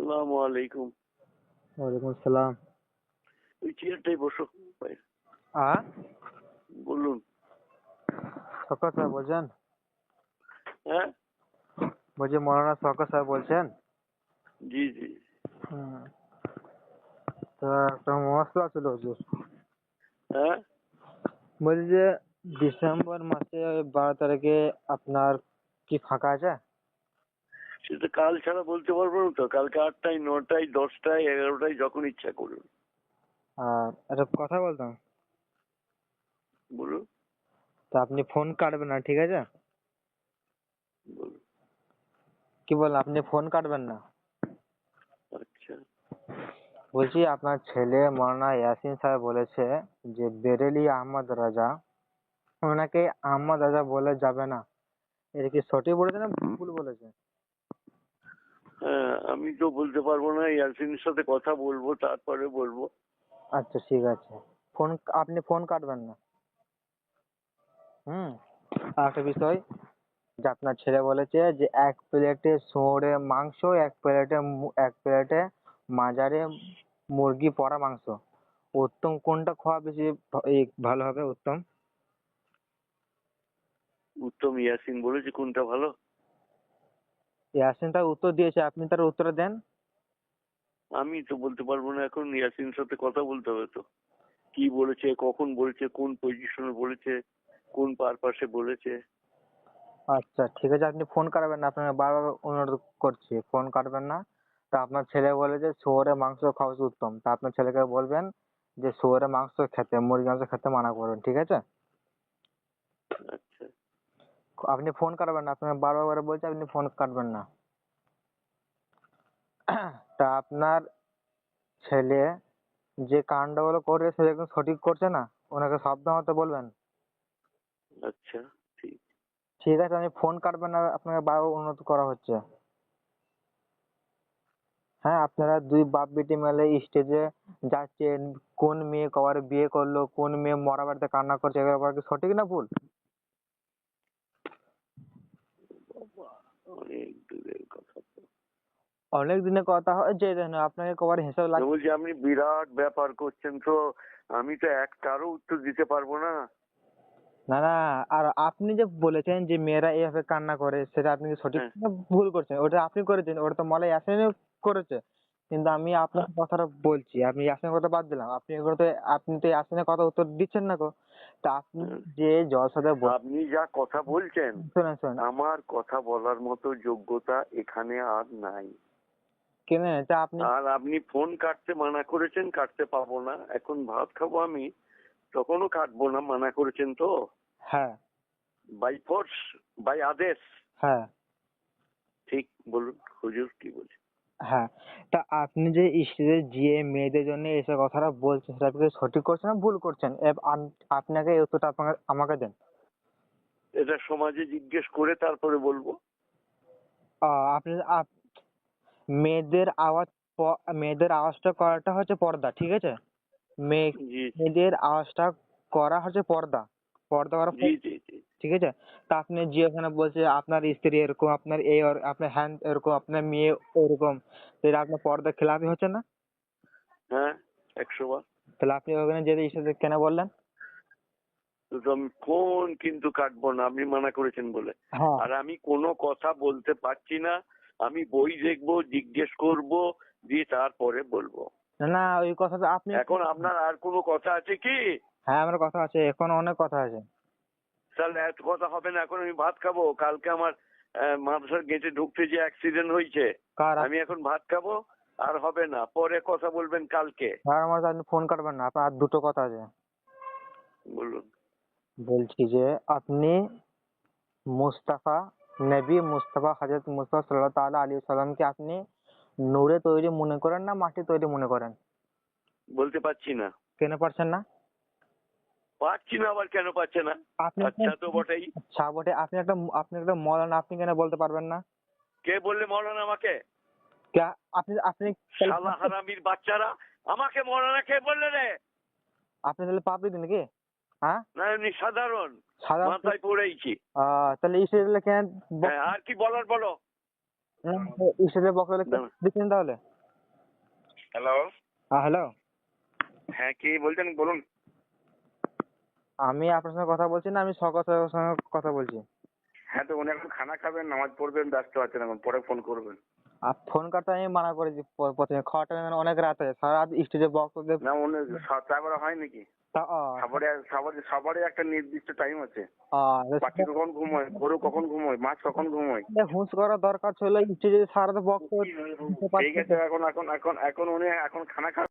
আসসালামু আলাইকুম। ওয়ালাইকুম আসসালাম। ওই চেয়ারটাই বসো। আ? বলুন। সাহেব বলছেন? হ্যাঁ? বলছি মৌলানা সাহেব বলছেন? জি জি। তা একটা মশলা ছিল হুজুর। হ্যাঁ? বলছি যে ডিসেম্বর মাসে বারো তারিখে আপনার কি ফাঁকা আছে? সেটা কাল ছাড়া বলতে পারব না তো। কালকে আটটায় নটায় দশটায় এগারোটায় যখন ইচ্ছা করুন। একটা কথা বলতাম বলুন। তা আপনি ফোন কাটবেন না ঠিক আছে? কি বলেন আপনি ফোন কাটবেন না? আচ্ছা। বলছি আপনার ছেলে মৌলানা ইয়াসিন সাহেব বলেছে যে বেরেলি আহমদ রাজা ওনাকে আহমদ রাজা বলে যাবে না। এটা কি সঠিক বলেছে না ভুল বলেছে? আমি তো বলতে পারব না ইয়াসিনের সাথে কথা বলব তারপরে বলব। আচ্ছা ঠিক আছে। ফোন আপনি ফোন কাটবেন না। হুম? আর একটা বিষয় যে আপনার ছেলে বলেছে যে এক প্লেটে শুয়োরের মাংস এক প্লেটে এক প্লেটে মাজারে মুরগি পড়া মাংস। উত্তম কোনটা খাওয়া বেশি ভালো হবে উত্তম? উত্তম ইয়াসিন বলেছে কোনটা ভালো? ইয়াসিন তার উত্তর দিয়েছে আপনি তার উত্তর দেন। আমি তো বলতে পারব না এখন ইয়াসিনের সাথে কথা বলতে হবে তো। কি বলেছে কখন বলেছে কোন পজিশনে বলেছে কোন পারপাসে বলেছে। আচ্ছা ঠিক আছে আপনি ফোন কাটবেন না আপনাকে বারবার অনুরোধ করছি ফোন কাটবেন না। তা আপনার ছেলে বলে যে শুয়োরের মাংস খাওয়া উত্তম। তা আপনার ছেলেকে বলবেন যে শুয়োরের মাংস খেতে মুরগি মাংস খেতে মানা করবেন ঠিক আছে? আপনি ফোন কাটবেন না। আপনাকে বারবার করে বলছি আপনি ফোন কাটবেন না। তা আপনার ছেলে যে কাণ্ডগুলো করে সেটা কিন্তু সঠিক করছে না? ওনাকে সাবধান হতে বলবেন। আচ্ছা ঠিক। ঠিক আছে আপনি ফোন কাটবেন না আপনাকে বারবার অনুরোধ করা হচ্ছে। হ্যাঁ আপনারা দুই বাপ বেটি মিলে স্টেজে যাচ্ছেন কোন মেয়ে কবার বিয়ে করল কোন মেয়ে মরা বাড়িতে কান্না করছে এগুলো কি সঠিক না ভুল? অনেক দূরের কথা তো। অনেক দিনের কথা হয় যে আপনাকে কবার হিসাব লাগে বলছি আপনি বিরাট ব্যাপার করছেন তো আমি তো একটারও উত্তর দিতে পারব না। না না আর আপনি যে বলেছেন যে মেয়েরা এইভাবে কান্না করে সেটা আপনি সঠিক হ্যাঁ। ভুল করছেন? ওটা আপনি করেছেন ওটা তো মলাই ইয়াসিনও করেছে। কিন্তু আমি আপনার কথাটা বলছি আমি ইয়াসিনের কথা বাদ দিলাম। আপনি এগুলো তো আপনি তো ইয়াসিনের কথা উত্তর দিচ্ছেন না গো। আপনি যে জলসাতে আপনি যা কথা বলছেন শোনেন শোনেন। আমার কথা বলার মতো যোগ্যতা এখানে আর নাই। কেন? তা আপনি আর আপনি ফোন কাটতে মানা করেছেন কাটতে পাবো না। এখন ভাত খাব আমি তখনও কাটবো না মানা করেছেন তো? হ্যাঁ। বাই ফোর্স বাই আদেশ। হ্যাঁ। ঠিক বলুন হুজুর কি বলছেন? হ্যাঁ তা আপনি যে স্টেজে গিয়ে মেয়েদের জন্য এসব কথাটা বলছেন সেটা আপনি সঠিক করছেন না ভুল করছেন? আপনাকে এই উত্তরটা আপনাকে আমাকে দেন। এটা সমাজে জিজ্ঞেস করে তারপরে বলব। আহ, আপনি আপ- মেয়েদের আওয়াজ মেয়েদের আওয়াজটা করাটা হচ্ছে পর্দা ঠিক আছে? মেয়েদের আওয়াজটা করা হচ্ছে পর্দা। পর্দা করা ঠিক আছে? তা আপনি যে ওখানে বলছে আপনার স্ত্রী এরকম আপনার এই ওর- আপনার হ্যান্ড এরকম আপনার মেয়ে ওরকম তো এটা আপনার পর্দা খেলাপি হচ্ছে না? হ্যাঁ একশো বার। তাহলে আপনি ওখানে যেতে স্টেজে কেন বললেন? আমি ফোন কিন্তু কাটবো না আপনি মানা করেছেন বলে। হ্যাঁ। আর আমি কোনো কথা বলতে পারছি না আমি বই দেখব জিজ্ঞেস করব দিয়ে তারপরে বলব। না না ওই কথাটা আপনি এখন আপনার আর কোনো কথা আছে কি? হ্যাঁ আমার কথা আছে এখন অনেক কথা আছে। তাহলে এত কথা হবে না এখন আমি ভাত খাব। কালকে আমার মাদ্রাসার গেটে ঢুকতে যে অ্যাক্সিডেন্ট হয়েছে আমি এখন ভাত খাব আর হবে না। পরে কথা বলবেন কালকে। কার আমার আপনি ফোন কাটবেন না আপনার দুটো কথা আছে। বলুন। বলছি যে আপনি মুস্তাফা নবী মুস্তাফা হজরত মুস্তাফা সাল্লাল্লাহু তাআলা আলাইহি সাল্লামকে আপনি নূরে তৈরি মনে করেন না মাটি তৈরি মনে করেন? বলতে পারছি না। কেন পারছেন না? পারছি না আবার কেন পাচ্ছে না? আপনি আচ্ছা তো বটেই। আচ্ছা বটে। আপনি একটা আপনি একটা মৌলানা আপনি কেন বলতে পারবেন না? কে বললে মৌলানা আমাকে? কে- আপনি আপনি শালা হারামির বাচ্চারা আমাকে মৌলানা কে বললে রে? আপনি তাহলে পাবলিক নাকি? হ্যাঁ? না এমনি সাধারণ। সাদা মাথায় পড়েইছি। আহ, তাহলে স্টেজে কেন হ্যাঁ আর কি বলার বলো? বক্তব্য দাঁড়া। দিচ্ছেন তাহলে? হ্যালো? হ্যাঁ হ্যালো? হ্যাঁ কি বলছেন? বলুন। আমি আপনার সঙ্গে কথা বলছি না আমি সকল সাহেবের সঙ্গে কথা বলছি। হ্যাঁ তো উনি এখন খানা খাবেন নামাজ পড়বেন ব্যস্ত আছেন এখন পরে ফোন করবেন। আর ফোন করতে আমি মানা করেছি প্রথমে খাওয়ার টাইমে অনেক রাত হয়ে সারা রাত স্টেজে বক্স না উনি তারপরে হয় নাকি? সবারই সবারই সবারই একটা নির্দিষ্ট টাইম আছে। পাখি কখন ঘুমোয় গরু কখন ঘুমোয় মাছ কখন ঘুমোয় হুঁশ করা দরকার ছিল স্টেজে সারা রাত বক্স ঠিক আছে এখন এখন এখন এখন উনি এখন খানা খাবেন